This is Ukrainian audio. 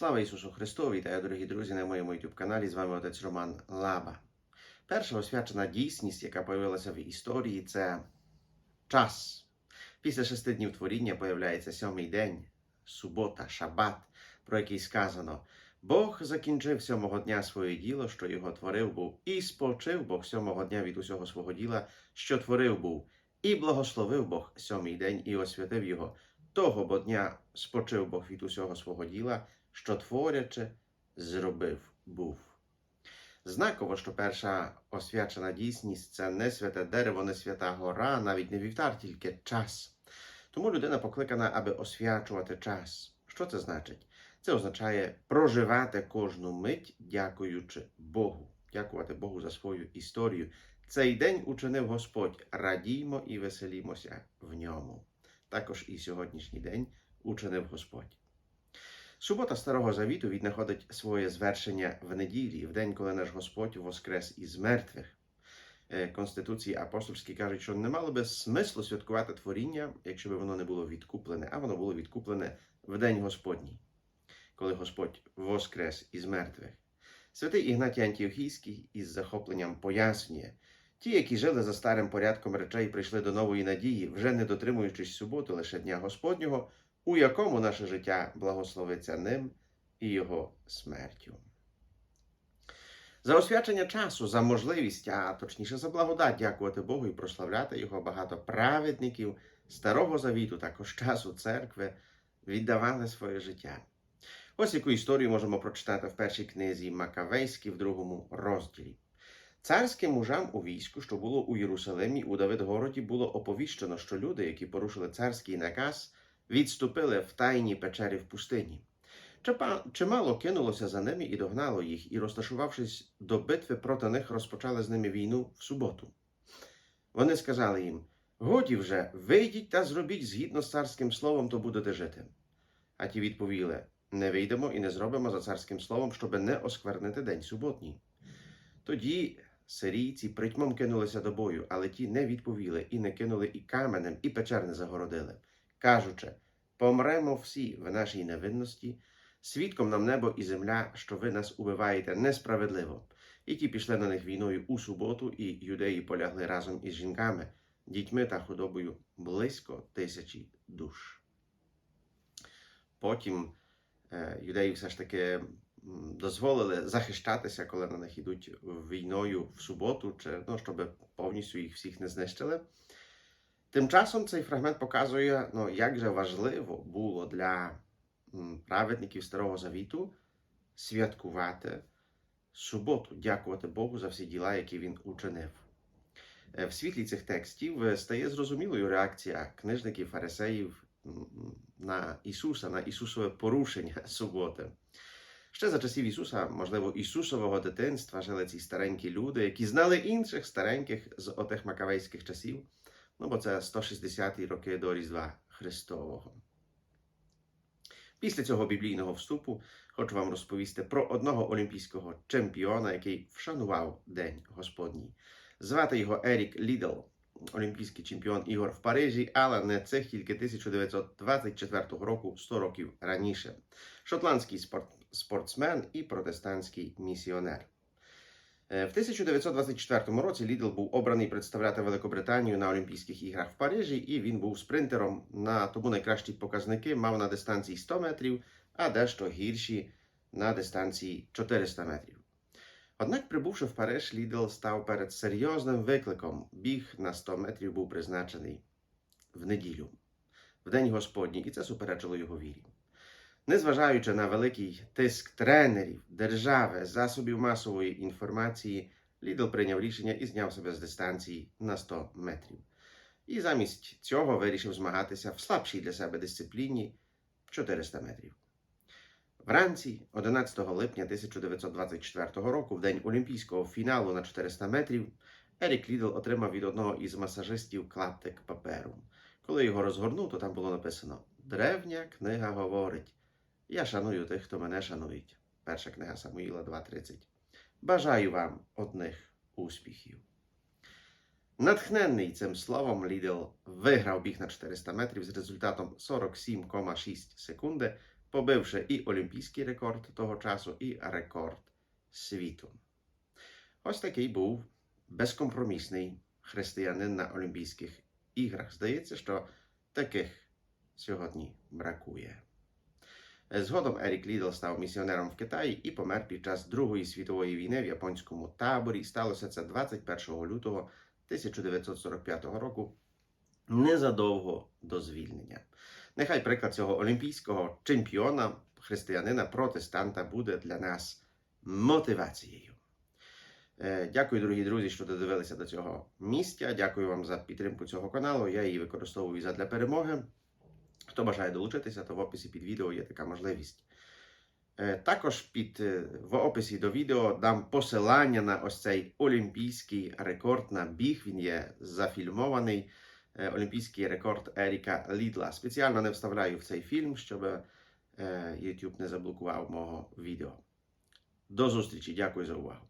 Слава Ісусу Христу! Вітаю, дорогі друзі, на моєму youtube каналі. З вами отець Роман Лаба. Перша освячена дійсність, яка появилася в історії, це час. Після шести днів творіння появляється сьомий день, субота, шабат, про який сказано: Бог закінчив сьомого дня своє діло, що його творив був, і спочив Бог сьомого дня від усього свого діла, що творив був, і благословив Бог сьомий день і освятив його. Того бо дня спочив Бог від усього свого діла, що творяче зробив був. Знаково, що перша освячена дійсність це не святе дерево, не свята гора, навіть не вівтар, тільки час. Тому людина покликана, аби освячувати час. Що це значить? Це означає проживати кожну мить, дякуючи Богу, дякувати Богу за свою історію. Цей день учинив Господь. Радіймо і веселімося в ньому. Також і сьогоднішній день учинив Господь. Субота Старого Завіту віднаходить своє звершення в неділі, в день, коли наш Господь воскрес із мертвих. Е, Конституції апостольські кажуть, що не мало би смислу святкувати творіння, якщо б воно не було відкуплене, а воно було відкуплене в день Господній, коли Господь воскрес із мертвих. Святий Ігнатій Антіохійський із захопленням пояснює, ті, які жили за старим порядком речей, прийшли до нової надії, вже не дотримуючись суботи лише дня Господнього, у якому наше життя благословиться ним і його смертю. За освячення часу, за можливість, а точніше за благодать дякувати Богу і прославляти його багато праведників Старого Завіту, також часу церкви, віддавали своє життя. Ось яку історію можемо прочитати в першій книзі Макавейській в другому розділі. Царським мужам у війську, що було у Єрусалимі, у Давидгороді, було оповіщено, що люди, які порушили царський наказ, відступили в тайні печері в пустині. Чимало кинулося за ними і догнало їх, і, розташувавшись до битви проти них, розпочали з ними війну в суботу. Вони сказали їм: Годі вже, вийдіть та зробіть згідно з царським словом, то будете жити. А ті відповіли: Не вийдемо і не зробимо за царським словом, щоби не осквернити день суботній. Тоді сирійці притьмом кинулися до бою, але ті не відповіли і не кинули і каменем, і печер не загородили, кажучи: помремо всі в нашій невинності, свідком нам небо і земля, що ви нас убиваєте несправедливо. І ті пішли на них війною у суботу, і юдеї полягли разом із жінками, дітьми та худобою близько тисячі душ. Потім е, юдеї все ж таки дозволили захищатися, коли на них йдуть війною в суботу, чи ну, щоб повністю їх всіх не знищили. Тим часом цей фрагмент показує, ну, як же важливо було для праведників Старого Завіту святкувати суботу, дякувати Богу за всі діла, які він учинив. Е, В світлі цих текстів е, стає зрозумілою реакція книжників, фарисеїв на Ісуса, на Ісусове порушення суботи. Ще за часів Ісуса, можливо, Ісусового дитинства жили ці старенькі люди, які знали інших стареньких з отих макавейських часів, ну бо це 160-ті роки до Різдва Христового. Після цього біблійного вступу хочу вам розповісти про одного олімпійського чемпіона, який вшанував День Господній. Звати його Ерік Лідл, олімпійський чемпіон ігор в Парижі, але не цих тільки 1924 року, 100 років раніше. Шотландський спорт, спортсмен і протестантський місіонер. Е, В 1924 році Лідл був обраний представляти Великобританію на Олімпійських іграх в Парижі, і він був спринтером. На тому найкращі показники мав на дистанції 100 метрів, а дещо гірші на дистанції 400 метрів. Однак, прибувши в Париж, Лідл став перед серйозним викликом. Біг на 100 метрів був призначений в неділю, в День Господній, і це суперечило його вірі. Незважаючи на великий тиск тренерів, держави, засобів масової інформації, Лідл прийняв рішення і зняв себе з дистанції на 100 метрів. І замість цього вирішив змагатися в слабшій для себе дисципліні 400 метрів. Вранці, 11 липня 1924 року, в день олімпійського фіналу на 400 метрів, Ерік Лідл отримав від одного із масажистів клаптик паперу. Коли його розгорнув, то там було написано: Древня книга говорить: Я шаную тих, хто мене шанують. Перша книга Самуїла 2.30. Бажаю вам одних успіхів. Натхненний цим словом, Лідл виграв біг на 400 метрів з результатом 47,6 секунди, побивши і олімпійський рекорд того часу, і рекорд світу. Ось такий був безкомпромісний християнин на Олімпійських іграх. Здається, що таких сьогодні бракує. Згодом Ерік Лідл став місіонером в Китаї і помер під час Другої світової війни в японському таборі. Сталося це 21 лютого 1945 року, незадовго до звільнення. Нехай приклад цього олімпійського чемпіона, християнина, протестанта буде для нас мотивацією. Е, Дякую, дорогі друзі, що додивилися до цього місця. Дякую вам за підтримку цього каналу. Я її використовую задля перемоги. Хто бажає долучитися, то в описі під відео є така можливість. Е, Також під, е, в описі до відео дам посилання на ось цей олімпійський рекорд на біг. Він є зафільмований. Е, Олімпійський рекорд Еріка Лідла. Спеціально не вставляю в цей фільм, щоб YouTube не заблокував мого відео. До зустрічі. Дякую за увагу.